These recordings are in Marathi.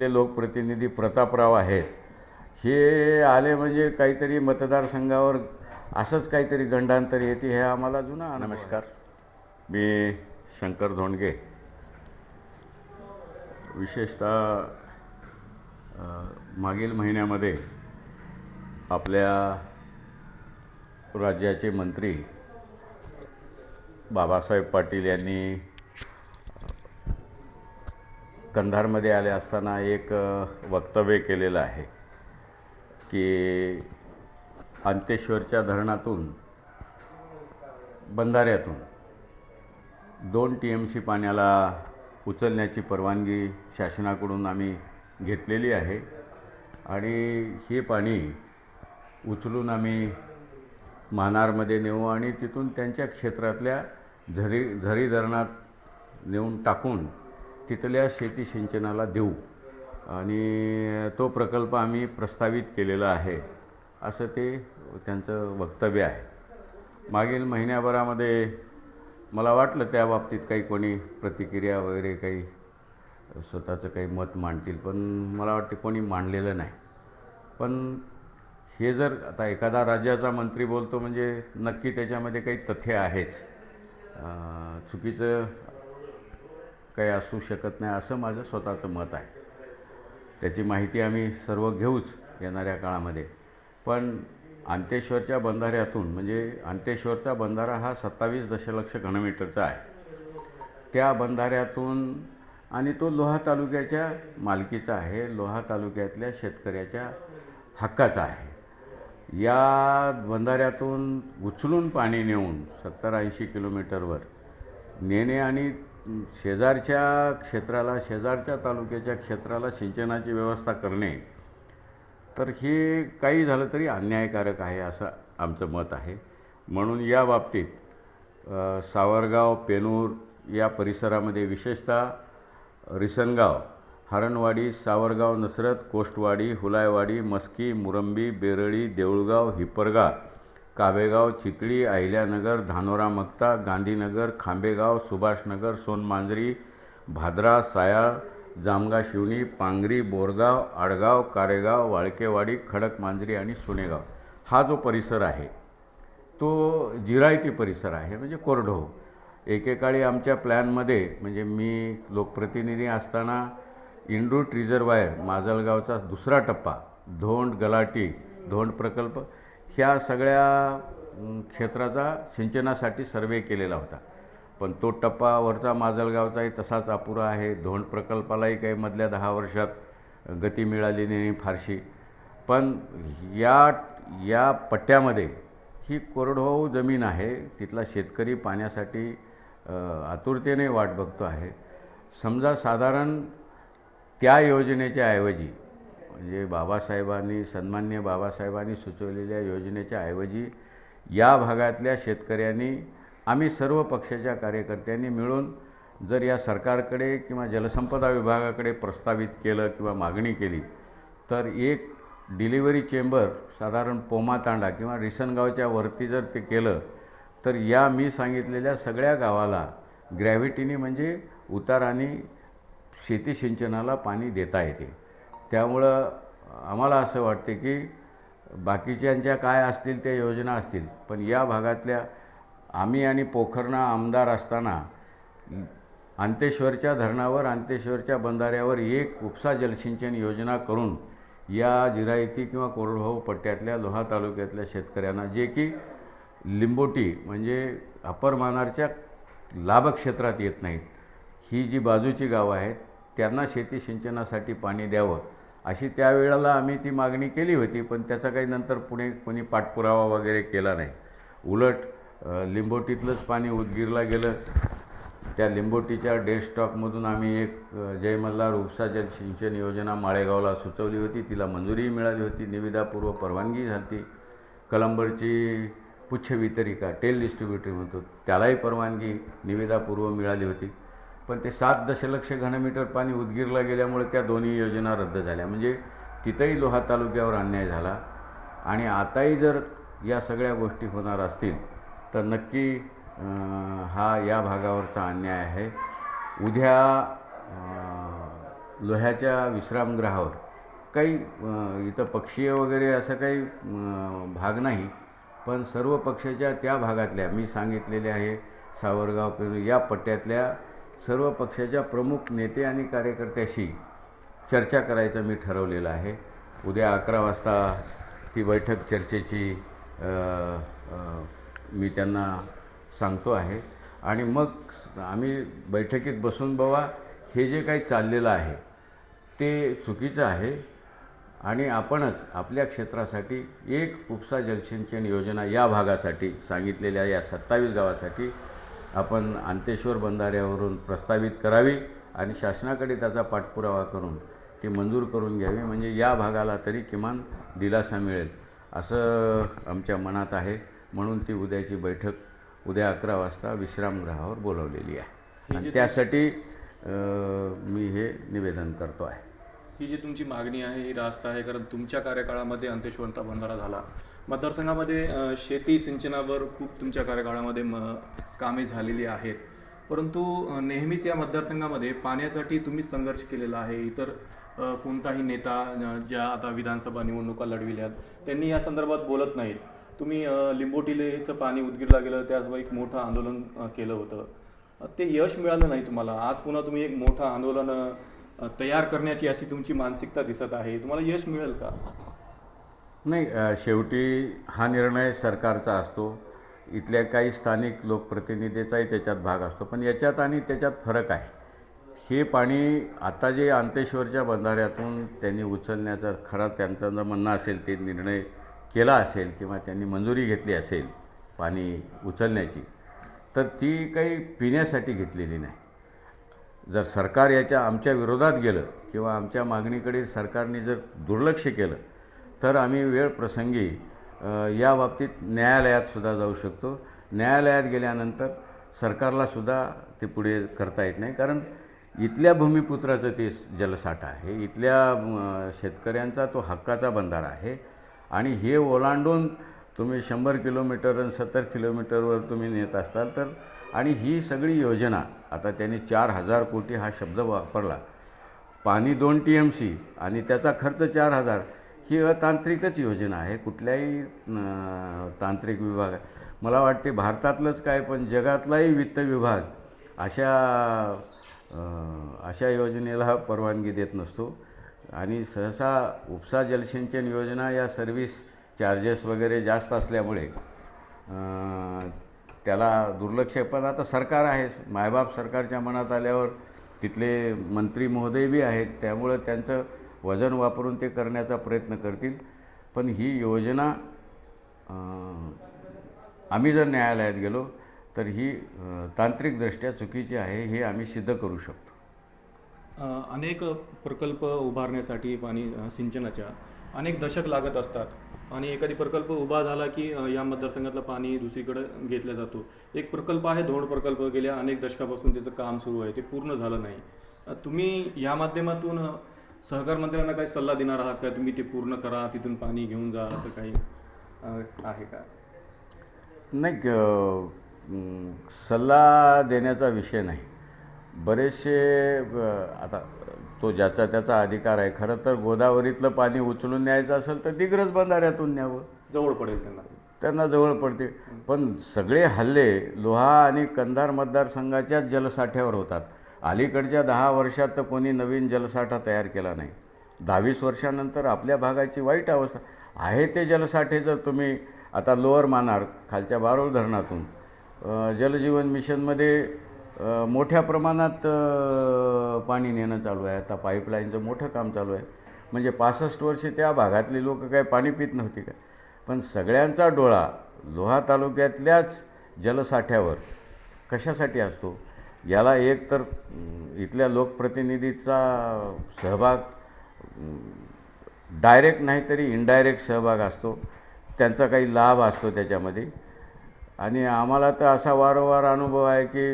ले लोकप्रतिनिधी प्रतापराव आहेत. हे आले म्हणजे काहीतरी मतदारसंघावर असंच काहीतरी गंडांतर येते हे आम्हाला जुना नमस्कार. मी शंकर धोंडगे. विशेषतः मागील महिन्यामध्ये आपल्या राज्याचे मंत्री बाबासाहेब पाटील यांनी कंधारमध्ये आले असताना एक वक्तव्य केलेलं आहे की अंतेश्वरच्या धरणातून बंधाऱ्यातून दोन टी एम सी पाण्याला उचलण्याची परवानगी शासनाकडून आम्ही घेतलेली आहे आणि हे पाणी उचलून आम्ही मानारमध्ये नेऊ आणि तिथून त्यांच्या क्षेत्रातल्या झरी झरी धरणात नेऊन टाकून तिथल्या शेती सिंचनाला देऊ. आणि तो प्रकल्प आम्ही प्रस्तावित केलेला आहे असं ते त्यांचं वक्तव्य आहे. मागील महिन्याभरामध्ये मला वाटलं त्या बाबतीत काही कोणी प्रतिक्रिया वगैरे काही स्वतःचं काही मत मांडतील पण मला वाटते कोणी मांडलेलं नाही. पण हे जर आता एखादा राज्याचा मंत्री बोलतो म्हणजे नक्की त्याच्यामध्ये काही तथ्य आहेच. चुकीचं काही असू शकत नाही असं माझं स्वतःचं मत आहे. त्याची माहिती आम्ही सर्व घेऊच येणाऱ्या काळामध्ये. पण अंतेश्वरच्या बंधाऱ्यातून म्हणजे अंतेश्वरचा बंधारा हा सत्तावीस दशलक्ष घनमीटरचा आहे. त्या बंधाऱ्यातून आणि तो लोहा तालुक्याच्या मालकीचा आहे लोहा तालुक्यातल्या शेतकऱ्याच्या हक्काचा आहे. या बंधाऱ्यातून उचलून पाणी नेऊन सत्तर ऐंशी किलोमीटरवर नेणे आणि शेजारच्या क्षेत्राला शेजारच्या तालुक्याच्या क्षेत्राला सिंचनाची व्यवस्था करणे तर हे काही झालं तरी अन्यायकारक आहे असं आमचं मत आहे. म्हणून या बाबतीत सावरगाव पेनूर या परिसरामध्ये विशेषतः रिसनगाव हरणवाडी सावरगाव नसरत कोष्टवाडी हुलायवाडी मस्की मुरंबी बेरळी देऊळगाव हिपरगा काबेगाव चितळी अहिल्यानगर धानोरा मक्ता गांधीनगर खांबेगाव सुभाषनगर सोनमांजरी भाद्रा सायाळ जामगा शिवणी पांगरी बोरगाव आडगाव कारेगाव वाळकेवाडी खडकमांजरी आणि सोनेगाव. हा जो परिसर आहे तो जिरायती परिसर आहे म्हणजे कोरडो. एकेकाळी आमच्या प्लॅनमध्ये म्हणजे मी लोकप्रतिनिधी असताना इंडू रिझर्वायर माजलगावचा दुसरा टप्पा धोंड गलाटी धोंड प्रकल्प ह्या सगळ्या क्षेत्राचा सिंचनासाठी सर्वे केलेला होता. पण तो टप्पा वरचा माजलगावचाही तसाच अपुरा आहे. धोंड प्रकल्पालाही काही मधल्या दहा वर्षात गती मिळाली नाही फारशी. पण या या पट्ट्यामध्ये ही कोरडवाहू जमीन आहे. तिथला शेतकरी पाण्यासाठी आतुरतेने वाट बघतो आहे. समजा साधारण त्या योजनेच्या ऐवजी म्हणजे बाबासाहेबांनी सन्मान्य बाबासाहेबांनी सुचवलेल्या योजनेच्या ऐवजी या भागातल्या शेतकऱ्यांनी आम्ही सर्व पक्षाच्या कार्यकर्त्यांनी मिळून जर या सरकारकडे किंवा जलसंपदा विभागाकडे प्रस्तावित केलं किंवा मागणी केली तर एक डिलिव्हरी चेंबर साधारण पोमातांडा किंवा रिसनगावच्या वरती जर ते केलं तर या मी सांगितलेल्या सगळ्या गावाला ग्रॅव्हिटीने म्हणजे उताराने शेती सिंचनाला पाणी देता येते. त्यामुळं आम्हाला असं वाटते की बाकीच्यांच्या काय असतील त्या योजना असतील. पण या भागातल्या आम्ही आणि पोखरणा आमदार असताना अंतेश्वरच्या धरणावर अंतेश्वरच्या बंधाऱ्यावर एक उपसा जलसिंचन योजना करून या जिरायती किंवा कोरडभाऊ पट्ट्यातल्या लोहा तालुक्यातल्या शेतकऱ्यांना जे की लिंबोटी म्हणजे अपर मानारच्या लाभक्षेत्रात येत नाहीत ही जी बाजूची गावं आहेत त्यांना शेती सिंचनासाठी पाणी द्यावं. अशी त्यावेळेला आम्ही ती मागणी केली होती पण त्याचा काही नंतर पुणे कोणी पाठपुरावा वगैरे केला नाही. उलट लिंबोटीतलंच पाणी उदगीरला गेलं. त्या लिंबोटीच्या डेस्कटॉपमधून आम्ही एक अ, जय मल्हार उपसा जल सिंचन योजना माळेगावला सुचवली होती. तिला मंजुरीही मिळाली होती. निविदापूर्व परवानगी झाली कलंबरची पुच्छ वितरिका टेल डिस्ट्रीब्युटर म्हणतो त्यालाही परवानगी निविदापूर्व मिळाली होती. पण ते सात दशलक्ष घनमीटर पाणी उदगीरला गेल्यामुळे त्या दोन्ही योजना रद्द झाल्या. म्हणजे तिथंही लोहा तालुक्यावर अन्याय झाला. आणि आताही जर या सगळ्या गोष्टी होणार असतील तर नक्की हा या भागावरचा अन्याय आहे. उद्या लोह्याच्या विश्रामगृहावर काही इथं पक्षीय वगैरे असं काही भाग नाही पण सर्व पक्षाच्या त्या भागातल्या मी सांगितलेले आहे सावरगाव पेरू या पट्ट्यातल्या सर्व पक्षाच्या प्रमुख नेते आणि कार्यकर्त्याशी चर्चा करायचं मी ठरवलेलं आहे. उद्या अकरा वाजता ती बैठक चर्चेची मी त्यांना सांगतो आहे. आणि मग आम्ही बैठकीत बसून बाबा हे जे काही चाललेलं आहे ते चुकीचं आहे. आणि आपणच आपल्या क्षेत्रासाठी एक उपसा जलसिंचन योजना या भागासाठी सांगितलेल्या या सत्तावीस गावासाठी आपण अंतेश्वर बंधाऱ्यावरून प्रस्तावित करावी आणि शासनाकडे त्याचा पाठपुरावा करून ती मंजूर करून घ्यावी. म्हणजे या भागाला तरी किमान दिलासा मिळेल असं आमच्या मनात आहे. म्हणून ती उद्याची बैठक उद्या अकरा वाजता विश्रामगृहावर बोलवलेली आहे. आणि त्यासाठी मी हे निवेदन करतो आहे. ही जी तुमची मागणी आहे ही रास्त आहे कारण तुमच्या कार्यकाळामध्ये अंत्यश्वरता बंधारा झाला. मतदारसंघामध्ये शेती सिंचनावर खूप तुमच्या कार्यकाळामध्ये म कामे झालेली आहेत. परंतु नेहमीच या मतदारसंघामध्ये पाण्यासाठी तुम्हीच संघर्ष केलेला आहे. इतर कोणताही नेता ज्या आता विधानसभा निवडणुका लढविल्यात त्यांनी या संदर्भात बोलत नाहीत. तुम्ही लिंबोटीलेचं लिंबोटिलेचं पाणी उदगीरला गेलं त्यासोबत एक मोठं आंदोलन केलं होतं. ते यश मिळालं नाही तुम्हाला. आज पुन्हा तुम्ही एक मोठं आंदोलन तयार करण्याची अशी तुमची मानसिकता दिसत आहे. तुम्हाला यश मिळेल का? नाही शेवटी हा निर्णय सरकारचा असतो. इथल्या काही स्थानिक लोकप्रतिनिधीचाही त्याच्यात भाग असतो. पण याच्यात आणि त्याच्यात फरक आहे. हे पाणी आता जे अंतेश्वरच्या बंधाऱ्यातून त्यांनी उचलण्याचा खरा त्यांचं जर म्हणणं असेल ते निर्णय केला असेल किंवा त्यांनी मंजुरी घेतली असेल पाणी उचलण्याची तर ती काही पिण्यासाठी घेतलेली नाही. जर सरकार याच्या आमच्या विरोधात गेलं किंवा आमच्या मागणीकडे सरकारने जर दुर्लक्ष केलं तर आम्ही वेळ प्रसंगी या बाबतीत न्यायालयातसुद्धा जाऊ शकतो. न्यायालयात गेल्यानंतर सरकारलासुद्धा ते पुढे करता येत नाही. कारण इथल्या भूमिपुत्राचं ते जलसाठा आहे. इथल्या शेतकऱ्यांचा तो हक्काचा बंधारा आहे. आणि हे ओलांडून तुम्ही शंभर किलोमीटर आणि सत्तर किलोमीटरवर तुम्ही नेत असताल तर आणि ही सगळी योजना आता त्यांनी चार हजार कोटी हा शब्द वापरला. पाणी दोन टी एम सी आणि त्याचा खर्च चार हजार. ही अतांत्रिकच योजना आहे. कुठल्याही तांत्रिक विभाग मला वाटते भारतातलंच काय पण जगातलाही वित्त विभाग अशा अशा योजनेला परवानगी देत नसतो. आणि सहसा उपसा जलसिंचन योजना या सर्व्हिस चार्जेस वगैरे जास्त असल्यामुळे त्याला दुर्लक्ष आहे. पण आता सरकार आहे. मायबाप सरकारच्या मनात आल्यावर तिथले मंत्री महोदय बी आहेत. त्यामुळं त्यांचं वजन वापरून ते करण्याचा प्रयत्न करतील. पण ही योजना आम्ही जर न्यायालयात गेलो तर ही तांत्रिकदृष्ट्या चुकीची आहे हे आम्ही सिद्ध करू शकतो. अनेक प्रकल्प उभारण्यासाठी पाणी सिंचनाच्या अनेक दशक लागत असतात. आणि एखादी प्रकल्प उभा झाला की या मतदारसंघातलं पाणी दुसरीकडे घेतला जातो. एक प्रकल्प आहे धोड प्रकल्प गेल्या अनेक दशकापासून त्याचं काम सुरू आहे ते पूर्ण झालं नाही. तुम्ही या माध्यमातून सहकार मंत्र्यांना काही सल्ला देणार आहात का? तुम्ही ते पूर्ण करा तिथून पाणी घेऊन जा असं काही आहे का? नाही सल्ला देण्याचा विषय नाही. बरेचसे आता तो ज्याचा त्याचा अधिकार आहे. खरं तर गोदावरीतलं पाणी उचलून न्यायचं असेल तर दिग्रज बंधाऱ्यातून न्यावं. जवळ पडेल त्यांना. त्यांना जवळ पडते. पण सगळे हल्ले लोहा आणि कंधार मतदारसंघाच्याच जलसाठ्यावर होतात. अलीकडच्या दहा वर्षात तर कोणी नवीन जलसाठा तयार केला नाही. दहावीस वर्षानंतर आपल्या भागाची वाईट अवस्था. आहे ते जलसाठे जर तुम्ही आता लोअर मानार खालच्या बारोळ धरणातून जलजीवन मिशनमध्ये मोठ्या प्रमाणात पाणी नेणं चालू आहे. आता पाईपलाईनचं मोठं काम चालू आहे. म्हणजे पासष्ट वर्षे त्या भागातली लोक काय पाणी पित नव्हती काय पण सगळ्यांचा डोळा लोहा तालुक्यातल्याच जलसाठ्यावर कशासाठी असतो? याला एक तर इथल्या लोकप्रतिनिधीचा सहभाग डायरेक्ट नाही तरी इनडायरेक्ट सहभाग असतो. त्यांचा काही लाभ असतो त्याच्यामध्ये. आणि आम्हाला तर असा वारंवार अनुभव आहे की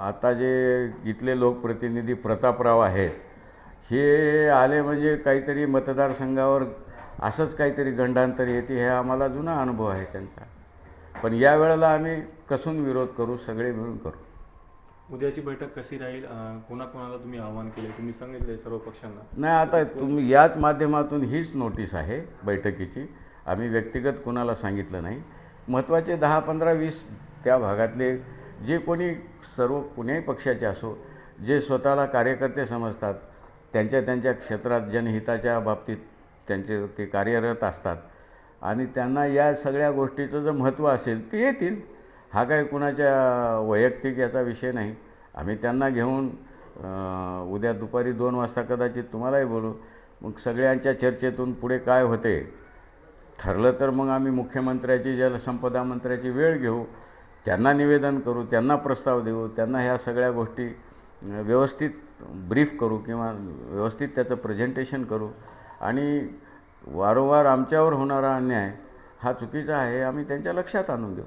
आता जे इथले लोकप्रतिनिधी प्रतापराव आहेत हे आले म्हणजे काहीतरी मतदारसंघावर असंच काहीतरी गंडांतर येते हे आम्हाला जुना अनुभव आहे त्यांचा. पण या वेळेला आम्ही कसून विरोध करू सगळे मिळून करू. उद्याची बैठक कशी राहील? कोणाकोणाला तुम्ही आवाहन केले तुम्ही सांगितले सर्व पक्षांना. नाही आता तुम्ही याच माध्यमातून हीच नोटीस आहे बैठकीची. आम्ही व्यक्तिगत कुणाला सांगितलं नाही. महत्त्वाचे दहा पंधरा वीस त्या भागातले जे कोणी सर्व कुण्याही पक्षाचे असो जे स्वतःला कार्यकर्ते समजतात त्यांच्या त्यांच्या क्षेत्रात जनहिताच्या बाबतीत त्यांचे ते कार्यरत असतात आणि त्यांना या सगळ्या गोष्टीचं जर महत्त्व असेल ते येतील. हा काही कुणाच्या वैयक्तिक याचा विषय नाही. आम्ही त्यांना घेऊन उद्या दुपारी दोन वाजता कदाचित तुम्हालाही बोलू. मग सगळ्यांच्या चर्चेतून पुढे काय होते? ठरलं तर मग आम्ही मुख्यमंत्र्याची जलसंपदा मंत्र्याची वेळ घेऊ. त्यांना निवेदन करू त्यांना प्रस्ताव देऊ त्यांना ह्या सगळ्या गोष्टी व्यवस्थित ब्रीफ करू किंवा व्यवस्थित त्याचं प्रेझेंटेशन करू. आणि वारंवार आमच्यावर होणारा अन्याय हा चुकीचा आहे आम्ही त्यांच्या लक्षात आणून देऊ.